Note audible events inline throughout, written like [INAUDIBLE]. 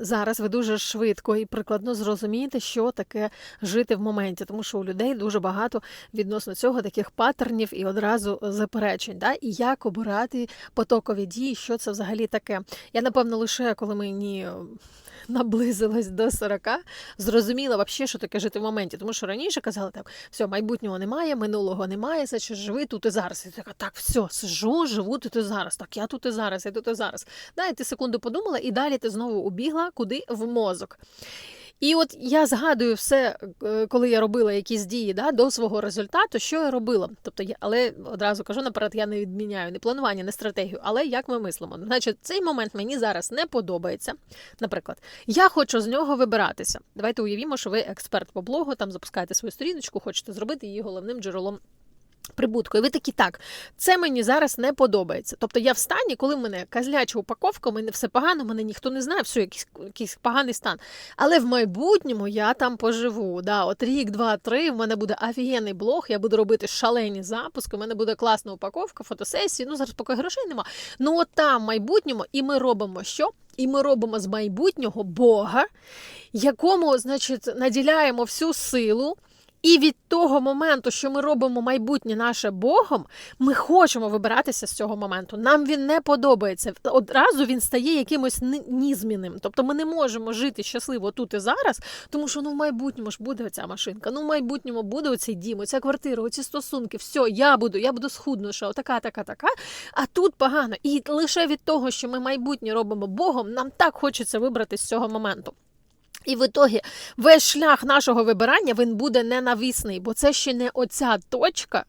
Зараз ви дуже швидко і прикладно зрозумієте, що таке жити в моменті, тому що у людей дуже багато відносно цього таких паттернів і одразу заперечень. Да? І як обирати потокові дії, що це взагалі таке. Я напевно лише коли мені [LAUGHS] наблизилась до 40, зрозуміла взагалі, що таке жити в моменті. Тому що раніше казали так, все, майбутнього немає, минулого немає, значить живи тут і зараз. І така, так, все, сижу, живу тут і зараз. Так, я тут і зараз, я тут і зараз. Да, і ти секунду подумала, і далі ти знову убігла куди в мозок. І от я згадую все, е, коли я робила якісь дії да, до свого результату, що я робила. Тобто, я, але одразу кажу наперед, я не відміняю ні планування, ні стратегію, але як ми мислимо. Значить, цей момент мені зараз не подобається. Наприклад, я хочу з нього вибиратися. Давайте уявімо, що ви експерт по блогу, там запускаєте свою сторіночку, хочете зробити її головним джерелом. Прибутку, і ви такі так, це мені зараз не подобається. Тобто я в стані, коли в мене казляча упаковка, в мене все погано, мене ніхто не знає, все, якийсь, якийсь поганий стан. Але в майбутньому я там поживу. Да, От рік, два, три, в мене буде офігенний блог, я буду робити шалені запуски, в мене буде класна упаковка, фотосесії. Ну зараз поки грошей нема. Ну от там в майбутньому, і ми робимо що? І ми робимо з майбутнього Бога, якому, значить, наділяємо всю силу. І від того моменту, що ми робимо майбутнє наше Богом, ми хочемо вибиратися з цього моменту. Нам він не подобається. Одразу він стає якимось ни- нізмінним. Тобто ми не можемо жити щасливо тут і зараз, тому що ну в майбутньому ж буде оця машинка, ну в майбутньому буде оцей дім, оця квартира, оці стосунки. Все, я буду, я буду схуднуша, отака, така, така. А тут погано. І лише від того, що ми майбутнє робимо Богом, нам так хочеться вибрати з цього моменту. І в ітогі весь шлях нашого вибирання він буде ненависний, бо це ще не оця точка,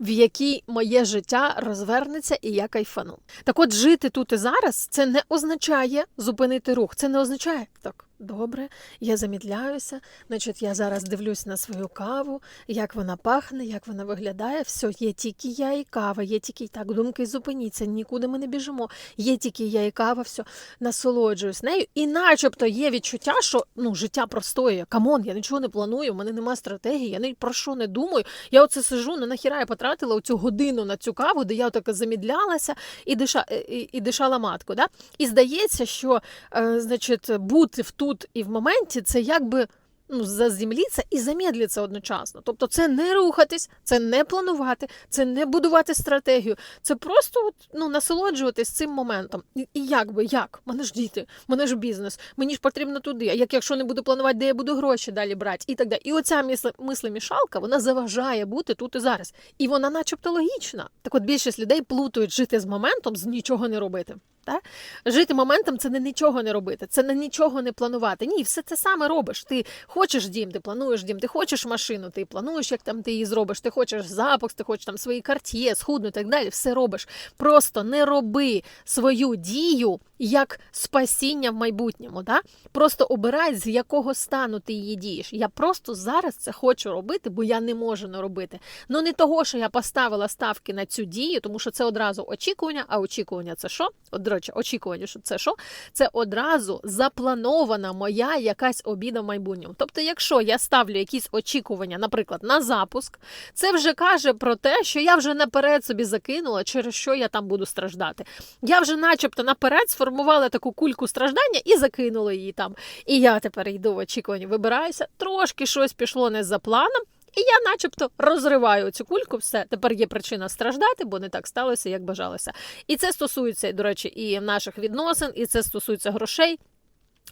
в якій моє життя розвернеться і я кайфану. Так от жити тут і зараз це не означає зупинити рух. Це не означає так. Добре, я замідляюся, значить, я зараз дивлюсь на свою каву, як вона пахне, як вона виглядає. Все, є тільки я і кава, є тільки так, думки зупиніться, нікуди ми не біжимо. Є тільки я і кава, все, насолоджуюсь нею. І начебто є відчуття, що ну, життя простоє. Камон, я нічого не планую, в мене немає стратегії, я ні про що не думаю. Я оце сижу, ну нахіра я потратила оцю годину на цю каву, де я так замідлялася і, диша, і, і дишала матку. Да? І здається, що е, значить, бути в тут і в моменті це якби. Ну, заземліться і замедліться одночасно. Тобто, це не рухатись, це не планувати, це не будувати стратегію, це просто от, ну, насолоджуватись цим моментом. І, і як би, як? Мене ж діти, мене ж бізнес, мені ж потрібно туди. А як якщо не буду планувати, де я буду гроші далі брати, і так далі. І оця мисле- мислемішалка, вона заважає бути тут і зараз. І вона, начебто, логічна. Так от більшість людей плутають жити з моментом, з нічого не робити. Так? Жити моментом це не нічого не робити, це не нічого не планувати. Ні, все це саме робиш. Ти хочеш дім, ти плануєш дім, ти хочеш машину, ти плануєш, як там ти її зробиш, ти хочеш запах, ти хочеш там свої карт'є, схудну і так далі. Все робиш. Просто не роби свою дію як спасіння в майбутньому. Да? Просто обирай, з якого стану ти її дієш. Я просто зараз це хочу робити, бо я не можу не робити. Ну не того, що я поставила ставки на цю дію, тому що це одразу очікування. А очікування це що? От, до речі, очікування, що це що? Це одразу запланована моя якась обіда в майбутньому. Тобто, якщо я ставлю якісь очікування, наприклад, на запуск, це вже каже про те, що я вже наперед собі закинула, через що я там буду страждати. Я вже, начебто, наперед сформувала таку кульку страждання і закинула її там. І я тепер йду в очікуванні, вибираюся, трошки щось пішло не за планом. І я, начебто, розриваю цю кульку, все тепер є причина страждати, бо не так сталося, як бажалося. І це стосується, до речі, і наших відносин, і це стосується грошей.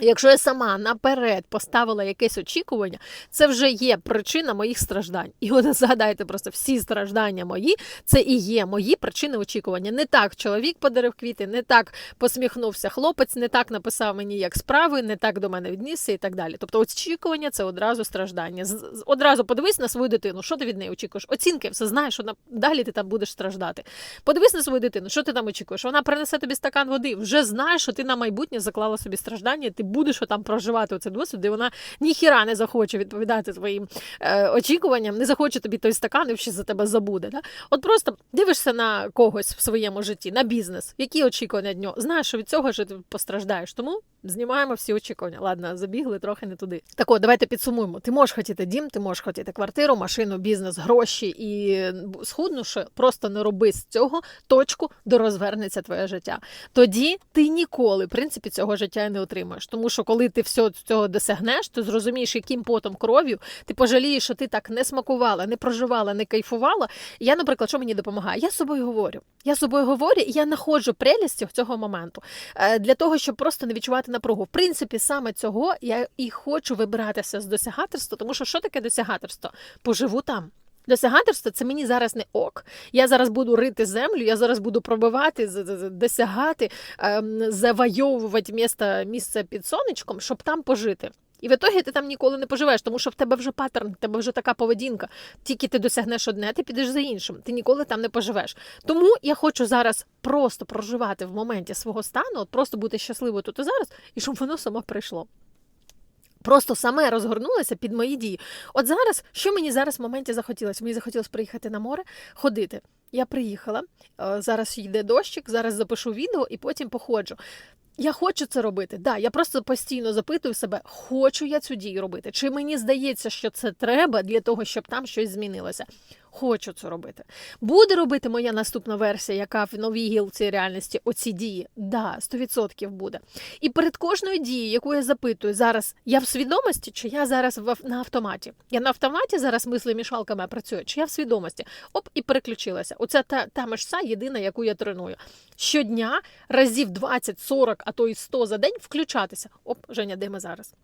Якщо я сама наперед поставила якесь очікування, це вже є причина моїх страждань. І от згадайте просто всі страждання мої, це і є мої причини очікування. Не так чоловік подарив квіти, не так посміхнувся хлопець, не так написав мені як справи, не так до мене віднісся і так далі. Тобто, очікування це одразу страждання. Одразу подивись на свою дитину, що ти від неї очікуєш? Оцінки, все знаєш, що далі ти там будеш страждати. Подивись на свою дитину, що ти там очікуєш? Вона принесе тобі стакан води, вже знаєш, що ти на майбутнє заклала собі страждання, ти будеш там проживати оцей досвід, де вона ніхіра не захоче відповідати своїм е, очікуванням, не захоче тобі той стакан і ще за тебе забуде. Да? От просто дивишся на когось в своєму житті, на бізнес, які очікування від нього. Знаєш, що від цього ж ти постраждаєш. Тому Знімаємо всі очікування. Ладно, забігли трохи не туди. Так от, давайте підсумуємо. Ти можеш хотіти дім, ти можеш хотіти квартиру, машину, бізнес, гроші і схуднувши, просто не роби з цього точку, де розвернеться твоє життя. Тоді ти ніколи, в принципі, цього життя і не отримаєш. Тому що коли ти все цього досягнеш, ти зрозумієш, яким потом кров'ю ти пожалієш, що ти так не смакувала, не проживала, не кайфувала. Я, наприклад, що мені допомагає? Я з собою говорю. Я з собою говорю, і я знаходжу прелість цього моменту е, для того, щоб просто не відчувати напругу. В принципі, саме цього я і хочу вибиратися з досягаторства, тому що що таке досягаторство? Поживу там. Досягаторство це мені зараз не ок. Я зараз буду рити землю, я зараз буду пробивати, досягати, ем, завойовувати місце під сонечком, щоб там пожити. І в ітогі ти там ніколи не поживеш, тому що в тебе вже паттерн, в тебе вже така поведінка. Тільки ти досягнеш одне, ти підеш за іншим. Ти ніколи там не поживеш. Тому я хочу зараз просто проживати в моменті свого стану, от просто бути щасливою тут і зараз, і щоб воно само прийшло. Просто саме розгорнулося під мої дії. От зараз, що мені зараз в моменті захотілося? Мені захотілося приїхати на море, ходити. Я приїхала, е, зараз йде дощик, зараз запишу відео і потім походжу. Я хочу це робити. Да, я просто постійно запитую себе, хочу я цю дію робити. Чи мені здається, що це треба для того, щоб там щось змінилося? Хочу це робити. Буде робити моя наступна версія, яка в новій гілці реальності оці дії? Да, 100% буде. І перед кожною дією, яку я запитую, зараз я в свідомості, чи я зараз в, на автоматі? Я на автоматі зараз мислемішалками працюю, чи я в свідомості? Оп, і переключилася. Оце та, та мишця єдина, яку я треную. Щодня разів 20, 40, а то і 100 за день включатися. Оп, Женя, де ми зараз?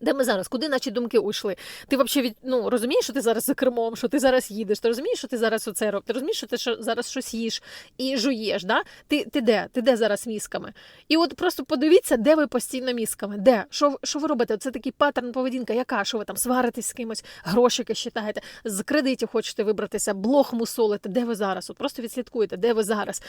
Де ми зараз? Куди наші думки уйшли? Ти взагалі від ну розумієш, що ти зараз за кермом, що ти зараз їдеш? Ти розумієш, що ти зараз оце робиш? Ти розумієш, що ти зараз щось їш і жуєш? Да? Ти, ти де? Ти де зараз мізками? І от просто подивіться, де ви постійно мізками. Де? Що, що ви робите? Це такий паттерн поведінка, яка? Що ви там сваритесь з кимось, грошики считаєте, з кредитів хочете вибратися, блог мусолите. Де ви зараз? От просто відслідкуйте, де ви зараз.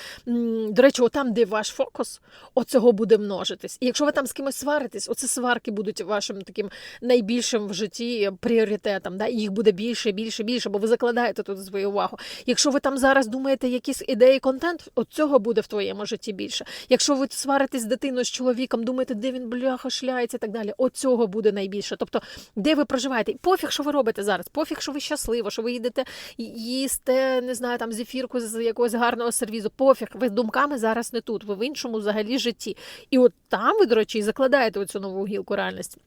До речі, отам, де ваш фокус, оцього буде множитись. І якщо ви там з кимось сваритесь, оце сварки будуть вашим таким найбільшим в житті пріоритетом. Да? Їх буде більше, більше, більше, бо ви закладаєте тут свою увагу. Якщо ви там зараз думаєте якісь ідеї, контент, от цього буде в твоєму житті більше. Якщо ви сваритесь з дитиною, з чоловіком, думаєте, де він бляха шляється і так далі, от цього буде найбільше. Тобто, де ви проживаєте? Пофіг, що ви робите зараз, пофіг, що ви щасливо, що ви їдете їсте, не знаю, там зефірку з якогось гарного сервізу. Пофіг, ви думками зараз не тут, ви в іншому взагалі житті. І от там ви, до речі, закладаєте оцю нову гілку реальності.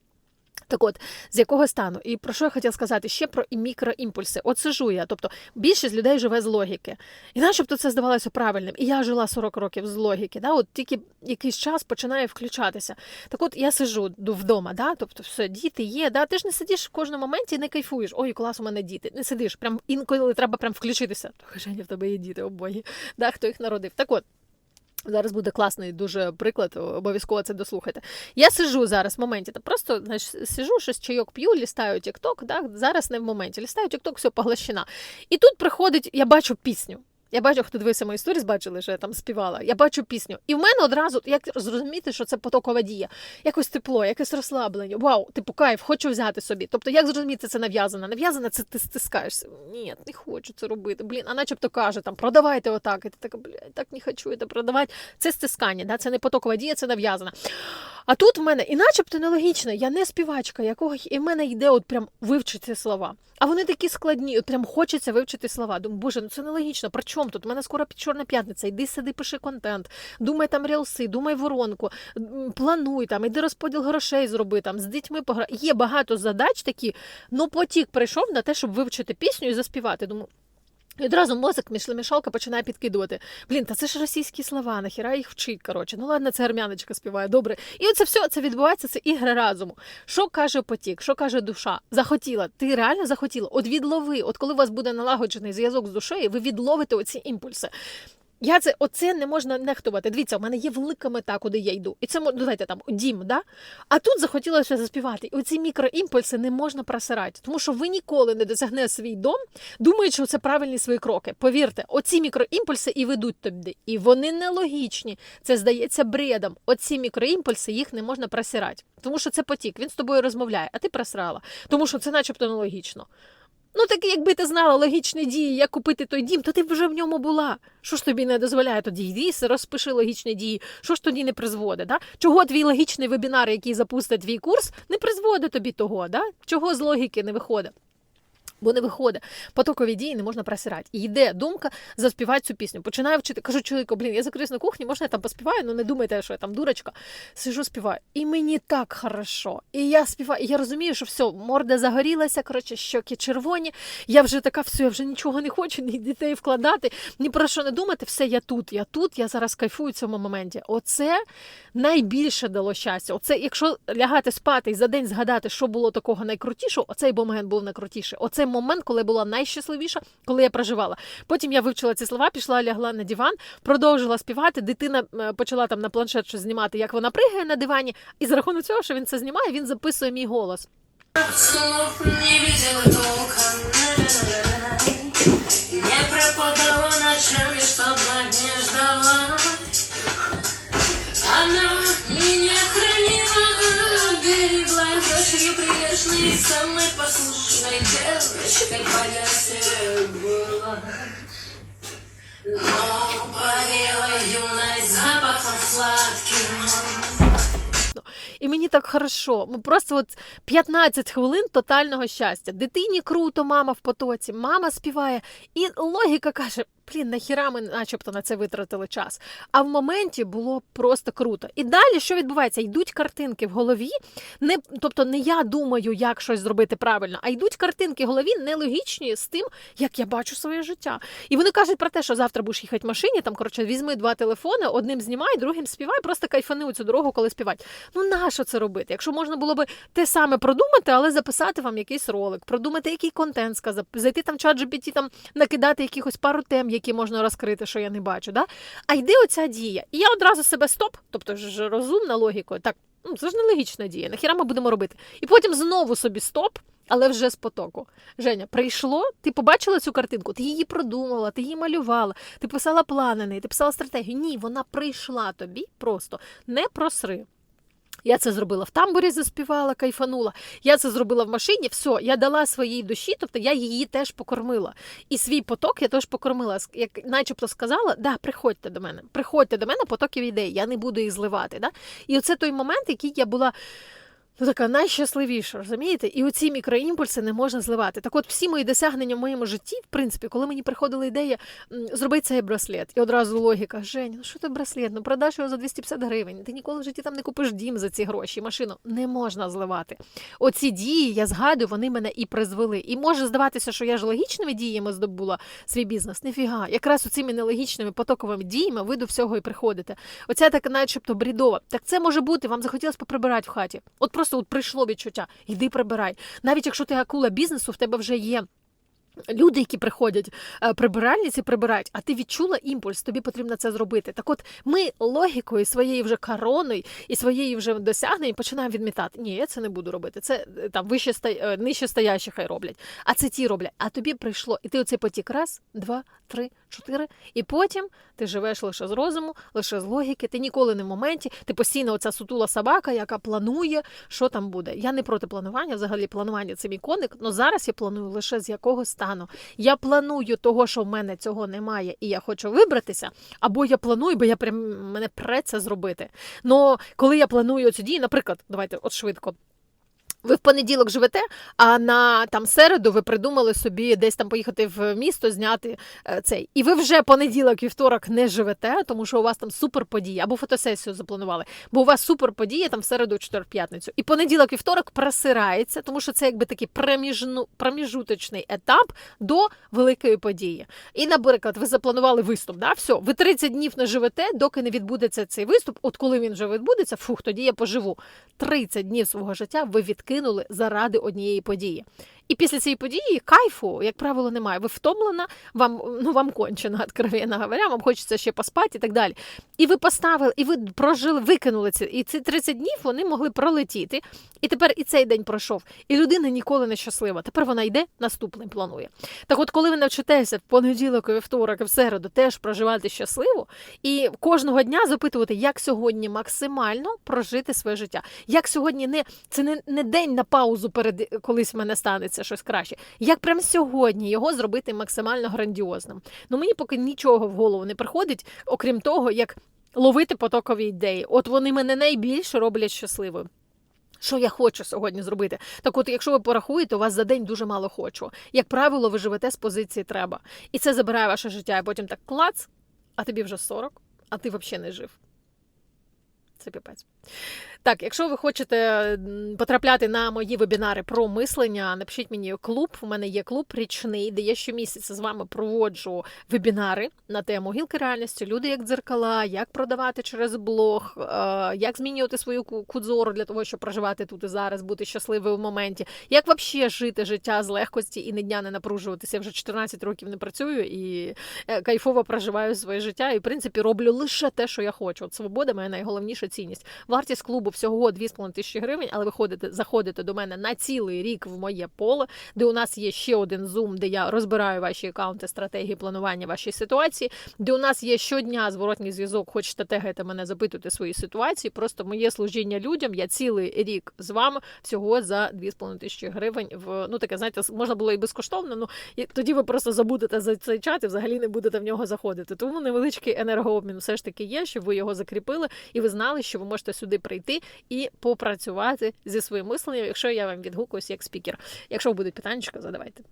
Так от, з якого стану? І про що я хотіла сказати? Ще про мікроімпульси. От сижу я. Тобто більшість людей живе з логіки. І начебто це здавалося правильним. І я жила 40 років з логіки. Да? От тільки якийсь час починає включатися. Так от я сижу вдома, да? тобто все, діти є. Да? Ти ж не сидиш в кожному моменті і не кайфуєш. Ой, клас, у мене діти. Не сидиш. Прям інколи треба прям включитися. Женя, в тебе є діти, обоє. Да? Хто їх народив? Так от. Зараз буде класний дуже приклад, обов'язково це дослухайте. Я сижу зараз в моменті, та просто знаєш, сижу, щось чайок п'ю, лістаю так зараз не в моменті. Лістаю TikTok, все поглощена. І тут приходить, я бачу пісню. Я бачу, хто дивився мої сторіс, бачили, що я там співала. Я бачу пісню. І в мене одразу, як зрозуміти, що це потокова дія. Якось тепло, якесь розслаблення. Вау, типу кайф, хочу взяти собі. Тобто, як зрозуміти, це нав'язано? Нав'язано це ти стискаєшся. Ні, не хочу це робити. Блін, а начебто каже, там продавайте отак. І ти така, блядь, так не хочу це продавати. Це стискання, да? це не потокова дія, це нав'язана. А тут в мене, і начебто нелогічно, я не співачка, якого і в мене йде от прям вивчити слова. А вони такі складні, от прям хочеться вивчити слова. Думаю, боже, ну це нелогічно. При чому тут? У мене скоро чорна п'ятниця. Йди сиди, пиши контент, думай там рілси, думай воронку, плануй там, іди розподіл грошей зроби там, з дітьми погра. Є багато задач такі, ну потік прийшов на те, щоб вивчити пісню і заспівати. Думаю, і одразу мозок мішалка починає підкидувати. Блін, та це ж російські слова, нахіра їх вчить. Коротше, ну ладно, це армяночка співає, добре. І оце все це відбувається, це ігри разуму. Що каже потік, що каже душа? Захотіла, ти реально захотіла? От відлови, от коли у вас буде налагоджений зв'язок з душею, ви відловите оці імпульси. Я це оце не можна нехтувати. Дивіться, у мене є велика мета, куди я йду. І це мо- ну, давайте там дім, да? А тут захотілося заспівати. І оці мікроімпульси не можна просирати, тому що ви ніколи не досягнете свій дом, думаючи, що це правильні свої кроки. Повірте, оці мікроімпульси і ведуть туди. І вони нелогічні. Це здається бредом. Оці мікроімпульси їх не можна просирати. Тому що це потік. Він з тобою розмовляє, а ти просрала. Тому що це начебто нелогічно. Ну так якби ти знала логічні дії, як купити той дім, то ти б вже в ньому була. Що ж тобі не дозволяє тоді? Йди, розпиши логічні дії. Що ж тоді не призводить? Да? Чого твій логічний вебінар, який запустить твій курс, не призводить тобі того? Да? Чого з логіки не виходить? Бо не виходить. Потокові дії не можна просирати. І йде думка заспівати цю пісню. Починаю вчити. Кажу чоловіку, блін, я закриюсь на кухні, можна я там поспіваю? Ну не думайте, що я там дурочка. Сижу, співаю. І мені так хорошо. І я співаю. І я розумію, що все, морда загорілася, коротше, щоки червоні. Я вже така, все, я вже нічого не хочу, ні дітей вкладати, ні про що не думати. Все, я тут, я тут, я зараз кайфую в цьому моменті. Оце найбільше дало щастя. Оце, якщо лягати спати і за день згадати, що було такого найкрутішого, оцей момент був найкрутіший. Оцей момент, коли я була найщасливіша, коли я проживала. Потім я вивчила ці слова, пішла, лягла на диван, продовжила співати. Дитина е, почала там на планшет щось знімати, як вона пригає на дивані. І за рахунок цього, що він це знімає, він записує мій голос. Не пропадала ночами, чтобы не ждала Она самой послушной девочкой Полясе было. Но парила юность запахом сладким І мені так хорошо. Ми просто от 15 хвилин тотального щастя. Дитині круто, мама в потоці, мама співає, і логіка каже: блін, нахіра ми начебто на це витратили час. А в моменті було просто круто. І далі що відбувається? Йдуть картинки в голові. Не, тобто не я думаю, як щось зробити правильно, а йдуть картинки в голові нелогічні з тим, як я бачу своє життя. І вони кажуть про те, що завтра будеш їхати в машині, там коротше, візьми два телефони, одним знімай, другим співай, просто кайфани у цю дорогу, коли співати. Ну нащо це робити? Якщо можна було би те саме продумати, але записати вам якийсь ролик, продумати, який контент сказати, зайти там в чат GPT, там накидати якихось пару тем, які можна розкрити, що я не бачу. Да? А йде оця дія. І я одразу себе стоп, тобто ж розумна логікою, так. Ну, це ж не логічна дія. Нахіра ми будемо робити? І потім знову собі стоп, але вже з потоку. Женя, прийшло, ти побачила цю картинку, ти її продумала, ти її малювала, ти писала плани, ти писала стратегію. Ні, вона прийшла тобі просто не просри. Я це зробила в тамбурі, заспівала, кайфанула. Я це зробила в машині. Все, я дала своїй душі, тобто я її теж покормила. І свій поток я теж покормила. Як начебто сказала, да, приходьте до мене, приходьте до мене, потоків ідей, я не буду їх зливати. Да? І оце той момент, який я була. Ну, така найщасливіша, розумієте? І оці мікроімпульси не можна зливати. Так от всі мої досягнення в моєму житті, в принципі, коли мені приходила ідея зробити цей браслет, і одразу логіка, Женя, ну що ти браслет? Ну продаш його за 250 гривень. Ти ніколи в житті там не купиш дім за ці гроші, машину не можна зливати. Оці дії, я згадую, вони мене і призвели. І може здаватися, що я ж логічними діями здобула свій бізнес. Нефіга. Якраз оцими нелогічними потоковими діями ви до всього і приходите. Оця така, начебто, брідова. Так це може бути, вам захотілося поприбирати в хаті. От просто от прийшло відчуття, йди прибирай. Навіть якщо ти акула бізнесу, в тебе вже є. Люди, які приходять е, прибиральниці, прибирають, а ти відчула імпульс, тобі потрібно це зробити. Так от ми логікою своєю вже короною і своєю вже досягненням починаємо відмітати. Ні, я це не буду робити. Це е, там вище ста... нижче стоящі хай роблять. А це ті роблять. А тобі прийшло. І ти оцей потік раз, два, три, чотири. І потім ти живеш лише з розуму, лише з логіки. Ти ніколи не в моменті. Ти постійно оця сутула собака, яка планує, що там буде. Я не проти планування. Взагалі планування це мій коник. але зараз я планую лише з якого стану. Я планую того, що в мене цього немає, і я хочу вибратися, або я планую, бо я прям мене пре це зробити. Но коли я планую цю дію, наприклад, давайте от швидко. Ви в понеділок живете, а на там середу ви придумали собі десь там поїхати в місто, зняти е, цей. І ви вже понеділок і вівторок не живете, тому що у вас там суперподія, або фотосесію запланували, бо у вас суперподія там в середу, четвер, п'ятницю. І понеділок і вівторок просирається, тому що це якби такий проміжну, проміжуточний етап до великої події. І, наприклад, ви запланували виступ. Да? Все, ви 30 днів не живете, доки не відбудеться цей виступ. От коли він вже відбудеться, фух, тоді я поживу. 30 днів свого життя ви відкинули кинули заради однієї події. І після цієї події кайфу, як правило, немає. Ви втомлена, вам ну вам кончено, откровенно говоря, вам хочеться ще поспати і так далі. І ви поставили, і ви прожили, викинули це. І ці 30 днів вони могли пролетіти. І тепер і цей день пройшов. І людина ніколи не щаслива. Тепер вона йде, наступний планує. Так, от, коли ви навчитеся в понеділок, і вівторок, в середу теж проживати щасливо, і кожного дня запитувати, як сьогодні максимально прожити своє життя. Як сьогодні не це не, не день на паузу перед колись в мене станеться станеться щось краще. Як прямо сьогодні його зробити максимально грандіозним? Ну мені поки нічого в голову не приходить, окрім того, як ловити потокові ідеї. От вони мене найбільше роблять щасливою. Що я хочу сьогодні зробити? Так, от, якщо ви порахуєте, у вас за день дуже мало хочу. Як правило, ви живете з позиції треба. І це забирає ваше життя. І потім так клац, а тобі вже 40, а ти взагалі не жив. Це піпець. Так, якщо ви хочете потрапляти на мої вебінари про мислення, напишіть мені клуб. У мене є клуб річний, де я щомісяця з вами проводжу вебінари на тему гілки реальності, люди як дзеркала, як продавати через блог, е, як змінювати свою ку- кут зору для того, щоб проживати тут і зараз, бути щасливою в моменті, як взагалі жити життя з легкості і не дня не напружуватися. Я вже 14 років не працюю і е, кайфово проживаю своє життя. І в принципі роблю лише те, що я хочу. От свобода моя найголовніша цінність. Вартість клубу всього 2,5 тисячі гривень, але ви ходите, заходите до мене на цілий рік в моє поле, де у нас є ще один зум, де я розбираю ваші акаунти, стратегії планування вашої ситуації, де у нас є щодня зворотній зв'язок. Хочете тегати мене, запитуйте свої ситуації. Просто моє служіння людям. Я цілий рік з вами всього за 2,5 тисячі гривень. В ну таке, знаєте, можна було і безкоштовно. Ну і тоді ви просто забудете за цей чат і взагалі не будете в нього заходити. Тому невеличкий енергообмін все ж таки є, щоб ви його закріпили, і ви знали, що ви можете сюди прийти і попрацювати зі своїм мисленням, якщо я вам відгукуюсь як спікер. Якщо будуть питання, задавайте.